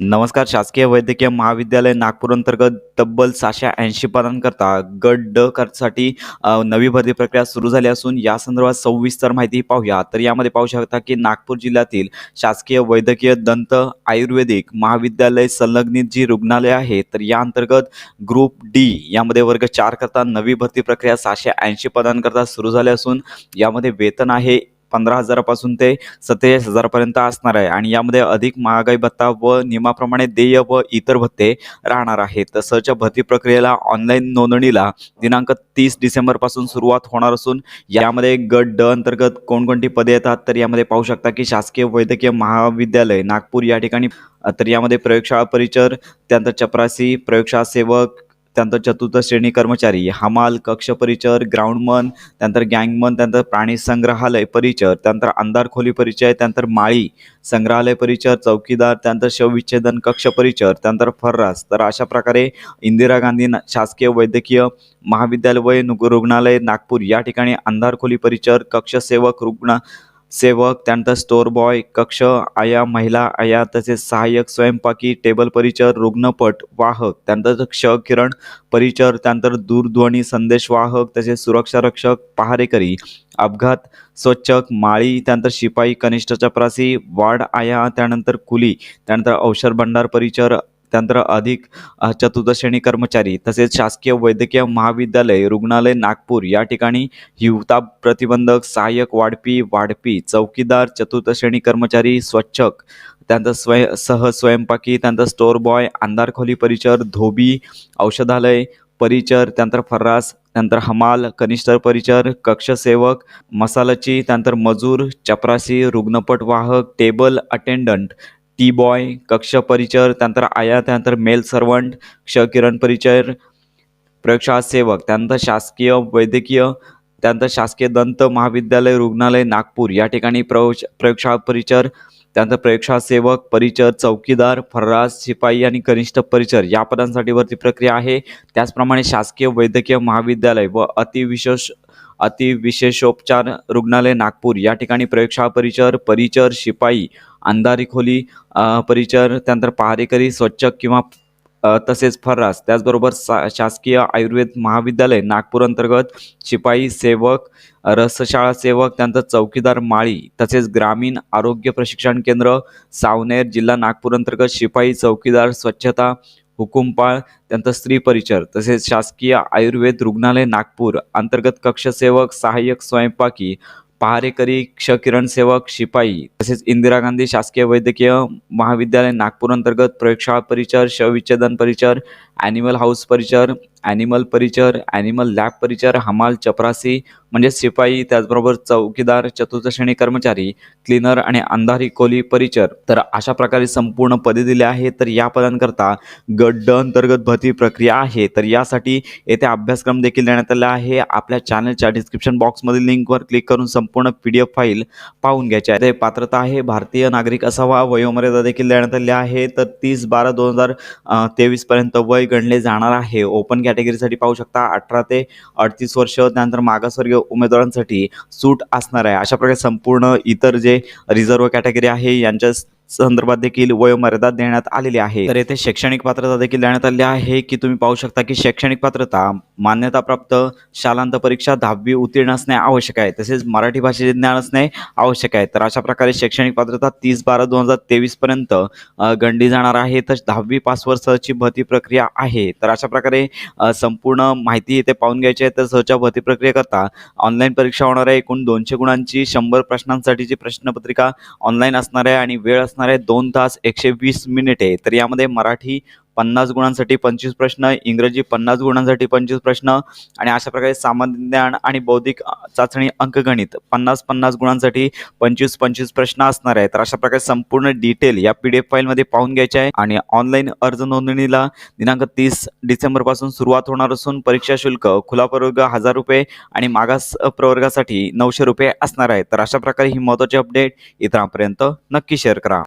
नमस्कार शासकीय वैद्यकीय महाविद्यालय नागपूर अंतर्गत तब्बल सहाशे ऐंशी पदांकरता गट ड साठी नवी भरती प्रक्रिया सुरू झाली असून या संदर्भात सविस्तर माहिती पाहूया. तर यामध्ये पाहू शकता की नागपूर जिल्ह्यातील शासकीय वैद्यकीय दंत आयुर्वेदिक महाविद्यालय संलग्नित जी रुग्णालय आहे तर या अंतर्गत ग्रुप डी यामध्ये वर्ग चार करता नवी भरती प्रक्रिया सहाशे ऐंशी पदांकरता सुरू झाली असून यामध्ये वेतन आहे पंधरा हजारापासून ते सत्तेचाळीस हजारापर्यंत असणार आहे. आणि यामध्ये अधिक महागाई भत्ता व नियमाप्रमाणे देय व इतर भत्ते राहणार आहेत. तसंच भरती प्रक्रियेला ऑनलाईन नोंदणीला दिनांक तीस डिसेंबरपासून सुरुवात होणार असून यामध्ये गट ड अंतर्गत कोणकोणती पदे येतात तर यामध्ये पाहू शकता की शासकीय वैद्यकीय महाविद्यालय नागपूर या ठिकाणी तर यामध्ये प्रयोगशाळा परिचर त्यानंतर चपरासी प्रयोगशाळा सेवक त्यानंतर चतुर्थ श्रेणी कर्मचारी हमाल कक्ष परिचर ग्राउंडमन त्यानंतर गँगमन त्यानंतर प्राणी संग्रहालय परिचर त्यानंतर अंधार खोली परिचय त्यानंतर माळी संग्रहालय परिचर चौकीदार त्यानंतर शवविच्छेदन कक्ष परिचर त्यानंतर फर्रास. तर अशा प्रकारे इंदिरा गांधी शासकीय वैद्यकीय महाविद्यालय रुग्णालय नागपूर या ठिकाणी अंधार खोली परिचर कक्ष सेवक रुग्ण सेवक त्यानंतर स्टोर बॉय कक्ष आया महिला आया तसेच सहाय्यक स्वयंपाकी टेबल परिचर रुग्णपट वाहक त्यानंतर क्ष किरण परिचर त्यानंतर दूरध्वनी संदेश वाहक तसेच सुरक्षा रक्षक पहारेकरी अपघात स्वच्छक माळी त्यानंतर शिपाई कनिष्ठ चपरासी वार्ड आया त्यानंतर कुली त्यानंतर औषध भंडार परिचर त्यानंतर अधिक चतुर्दश्रेणी कर्मचारी तसेच शासकीय वैद्यकीय महाविद्यालय रुग्णालय नागपूर या ठिकाणी हिवताप प्रतिबंधक सहाय्यक वाढपी वाढपी चौकीदार चतुर्थश्रेणी कर्मचारी स्वच्छक त्यानंतर स्वय सह स्वयंपाकी त्यानंतर स्टोर बॉय अंधार खोली परिचर धोबी औषधालय परिचर त्यानंतर फर्रास त्यानंतर हमाल कनिष्ठ परिचर कक्षसेवक मसालाची त्यानंतर मजूर चपरासी रुग्णपट वाहक टेबल अटेंडंट टी बॉय कक्ष परिचर त्यानंतर आया त्यानंतर मेल सर्वंट क्षकिरण परिचर प्रयोगशाळा सेवक त्यानंतर शासकीय वैद्यकीय त्यानंतर शासकीय दंत महाविद्यालय रुग्णालय नागपूर या ठिकाणी प्रवश प्रयोगशाळा परिचर त्यानंतर प्रयोगशाळा सेवक परिचर चौकीदार फर्रास शिपाई आणि कनिष्ठ परिचर या पदांसाठी वरती प्रक्रिया आहे. त्याचप्रमाणे शासकीय वैद्यकीय महाविद्यालय व अतिविशेष अतिविशेषोपचार रुग्णालय नागपूर. या ठिकाणी प्रयोगशाळा परिचर परिचर शिपाई अंधारी खोली परिचर त्यानंतर पहारेकरी स्वच्छ किंवा तसेच फर्रास. त्याचबरोबर सा शासकीय आयुर्वेद महाविद्यालय नागपूर अंतर्गत शिपाई सेवक रसशाळा सेवक त्यानंतर चौकीदार माळी तसेच ग्रामीण आरोग्य प्रशिक्षण केंद्र सावनेर जिल्हा नागपूर अंतर्गत शिपाई चौकीदार स्वच्छता हुकुमपाळ त्यानंतर स्त्री परिचर तसेच शासकीय आयुर्वेद रुग्णालय नागपूर अंतर्गत कक्षसेवक सहाय्यक स्वयंपाकी पहारेकरी क्षकिरण सेवक शिपाई तसेच इंदिरा गांधी शासकीय वैद्यकीय महाविद्यालय नागपूर अंतर्गत प्रयोगशाळा परिचर शविच्छेदन परिचर ॲनिमल हाऊस परिचर ॲनिमल परिचर ॲनिमल लॅब परिचर हमाल चपरासी म्हणजे शिपाई त्याचबरोबर चौकीदार चतुर्थश्रेणी कर्मचारी क्लीनर आणि अंधारी कोली परिचर. तर अशा प्रकारे संपूर्ण पदे दिली आहेत. तर या पदांकरता गड्ड अंतर्गत भरती प्रक्रिया आहे. तर यासाठी येथे अभ्यासक्रम देखील देण्यात आला आहे. आपल्या चॅनलच्या डिस्क्रिप्शन बॉक्समधील लिंकवर क्लिक करून संपूर्ण पी डी एफ फाईल पाहून घ्यायची आहे. ते पात्रता आहे. भारतीय नागरिक असावा वयोमर्यादा देखील देण्यात आली आहे तर तीस बारा दोन हजार तेवीसपर्यंत वय गणले जाणार आहे. ओपन कॅटेगरीसाठी पाहू शकता. अठरा ते अडतीस वर्ष त्यानंतर मागासवर्गीय उमेदवारांसाठी सूट असणार आहे. अशा प्रकारे संपूर्ण इतर जे रिझर्व्ह कॅटेगरी आहे यांच्या संदर्भात देखील वयोमर्यादा देण्यात आलेली आहे. तर येथे शैक्षणिक पात्रता देखील देण्यात आली आहे की तुम्ही पाहू शकता की शैक्षणिक पात्रता मान्यताप्राप्त शालांत परीक्षा दहावी उत्तीर्ण असणे आवश्यक आहे. तसेच मराठी भाषेचे ज्ञान असणे आवश्यक आहे. तर अशा प्रकारे शैक्षणिक पात्रता तीस बारा दोन हजार तेवीसपर्यंत पर्यंत गणली जाणार आहे. तर दहावी पासवर सहची भरती प्रक्रिया आहे. तर अशा प्रकारे संपूर्ण माहिती येथे पाहून घ्यायची आहे. तर सहच्या भरती प्रक्रियेकरता ऑनलाईन परीक्षा होणार आहे. एकूण दोनशे गुणांची शंभर प्रश्नांसाठीची प्रश्नपत्रिका ऑनलाईन असणार आहे आणि वेळ असणार आहे दोन तास एकशे वीस मिनिटे. तर यामध्ये मराठी पन्नास गुणांसाठी पंचवीस प्रश्न इंग्रजी पन्नास गुणांसाठी पंचवीस प्रश्न आणि अशा प्रकारे सामान्य ज्ञान आणि बौद्धिक चाचणी अंकगणित पन्नास पन्नास गुणांसाठी पंचवीस पंचवीस प्रश्न असणार आहे तर अशा प्रकारे संपूर्ण डिटेल या पी डी एफ फाईलमध्ये पाहून घ्यायचे आहे आणि ऑनलाईन अर्ज नोंदणीला दिनांक तीस डिसेंबरपासून सुरुवात होणार असून परीक्षा शुल्क खुला प्रवर्ग हजार रुपये आणि मागास प्रवर्गासाठी नऊशे रुपये असणार आहे तर अशा प्रकारे ही महत्त्वाची अपडेट इतरांपर्यंत नक्की शेअर करा.